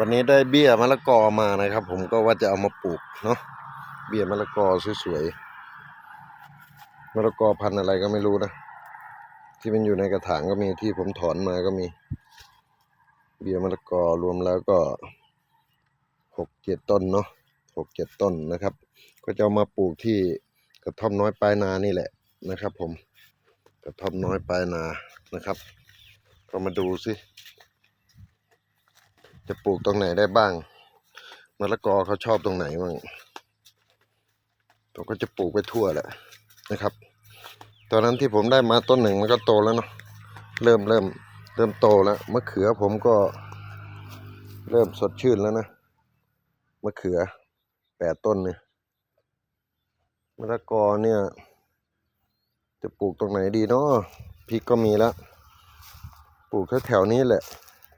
วันนี้ได้เบี้ยมะละกอมานะครับ ผมก็ว่าจะเอามาปลูกเนาะเบี้ยมะละกอสวยๆมะละกอพันธุ์อะไรก็ไม่รู้นะที่มันอยู่ในกระถางก็มีที่ผมถอนมาก็มี เบี้ยมะละกอรวมแล้วก็หกเจ็ดต้นเนาะหกเจ็ดต้นนะครับ ก็จะเอามาปลูกที่กระท่อมน้อยปลายนานี่แหละนะครับ ผมกระท่อมน้อยปลายนานะครับ ก็มาดูสิ จะปลูกตรงไหนได้บ้างมะละกอเขาชอบตรงไหนบ้างเราก็จะปลูกไปทั่วแหละนะครับ ตอนนั้นที่ผมได้มาต้นหนึ่งมันก็โตแล้วเนาะเริ่มเริ่มเริ่มโตแล้วมะเขือผมก็เริ่มสดชื่นแล้วนะมะเขือแปดต้นเนี่ยมะละกอเนี่ย จะปลูกตรงไหนดีเนาะพริกก็มีแล้ว ปลูกแถวๆนี้แหละ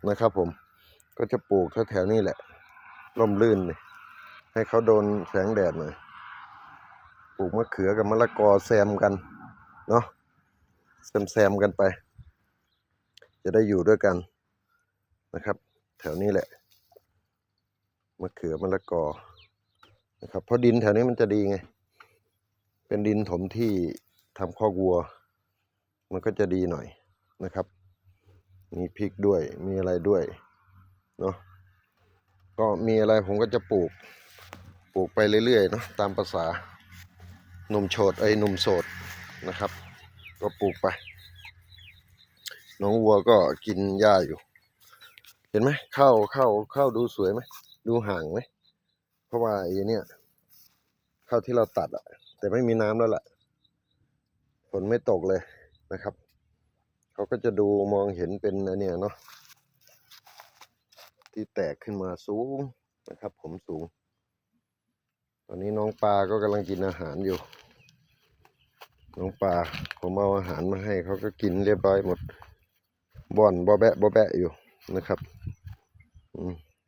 นะครับผม ก็จะปลูกแถวๆนี้แหละร่มรื่นนี่ให้เขาโดนแสงแดดหน่อยปลูกมะเขือกับมะละกอแซมกัน เนาะแซมแซมกันไป จะได้อยู่ด้วยกันนะครับ แถวนี้แหละมะเขือมะละกอนะครับเพราะดินแถวนี้มันจะดีไง เป็นดินถมที่ทำคอกวัว มันก็จะดีหน่อยนะครับ มีพริกด้วยมีอะไรด้วย เนาะก็มีอะไรผมก็จะปลูก ปลูกไปเรื่อยๆเนาะตามภาษาหนุ่มโฉดไอ้หนุ่มโสดนะครับ ก็ปลูกไป น้องวัวก็กินหญ้าอยู่ เห็นไหมข้าวข้าวข้าวดูสวยไหมดูห่างไหมเพราะว่าไอ้เนี่ยข้าวที่เราตัดอะแต่ไม่มีน้ำแล้วล่ะฝนไม่ตกเลยนะครับ เขาก็จะดูมองเห็นเป็นอันเนี่ยเนาะ ที่แตกขึ้นมาสูงนะครับ ผมสูง ตอนนี้น้องปลาก็กำลังกินอาหารอยู่ น้องปลาผมเอาอาหารมาให้เขาก็กินเรียบร้อยหมดบ่อนบ่แบะบ่แบะอยู่นะครับ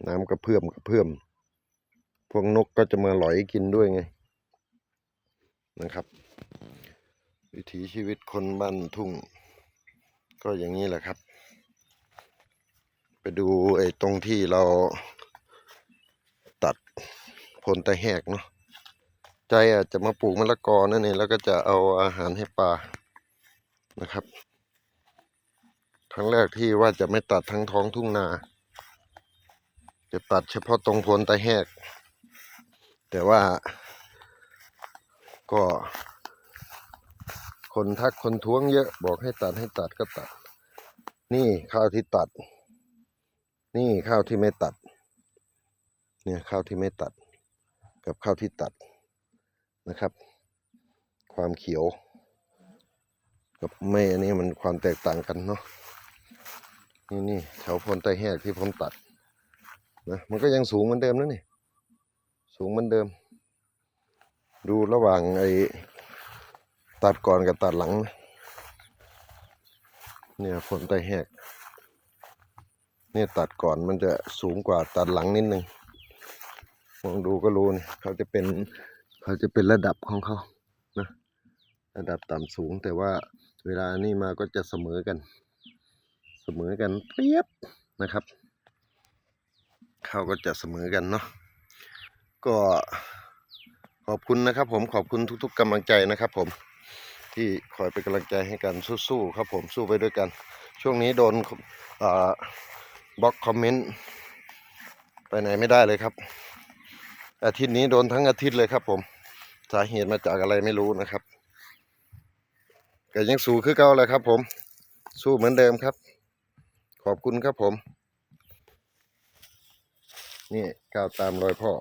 น้ำกระเพื่อมกระเพื่อม พวกนกก็จะมาหลอยกินด้วยไง นะครับ วิถีชีวิตคนบ้านทุ่ง ก็อย่างนี้แหละครับ ไปดูไอ้ตรงที่เราตัดผลตะแหกเนาะใจอาจจะมาปลูกมะละกอนั่นเองแล้วก็จะเอาอาหารให้ปลานะครับครั้งแรกที่ว่าจะไม่ตัดทั้งท้องทุ่งนา จะตัดเฉพาะตรงผลตะแหก แต่ว่าก็คนทักคนท้วงเยอะบอกให้ตัดให้ตัดก็ตัด นี่ข้าวที่ตัด นี่ข้าวที่ไม่ตัด เนี่ยข้าวที่ไม่ตัด กับข้าวที่ตัดนะครับ ความเขียว กับไม่อันนี้มันความแตกต่างกันเนาะนี่นี่แถวพลไตแหกที่ผมตัดนะมันก็ยังสูงเหมือนเดิมนะนี่สูงเหมือนเดิม ดูระหว่างไอ้ตัดก่อนกับตัดหลัง เนี่ยพลไตแหก เนี่ยตัดก่อนมันจะสูงกว่าตัดหลังนิดนึงมองดูก็รู้นี่เขาจะเป็นเขาจะเป็นระดับของเขานะระดับต่ำสูงแต่ว่าเวลานี่มาก็จะเสมอกัน เสมอกันเรียบนะครับเขาก็จะเสมอกันเนาะก็ขอบคุณนะครับ ผมขอบคุณทุก ๆกำลังใจนะครับ ผมที่คอยเป็นกำลังใจให้กันสู้ๆครับ ผมสู้ไปด้วยกัน ช่วงนี้โดนอ่า บล็อกคอมเมนต์ไปไหนไม่ได้เลยครับ อาทิตย์นี้โดนทั้งอาทิตย์เลยครับผม สาเหตุมาจากอะไรไม่รู้นะครับก็ยังสู้คือเก่าเลยครับผม สู้เหมือนเดิมครับ ขอบคุณครับผม นี่ก้าวตามรอยพ่อ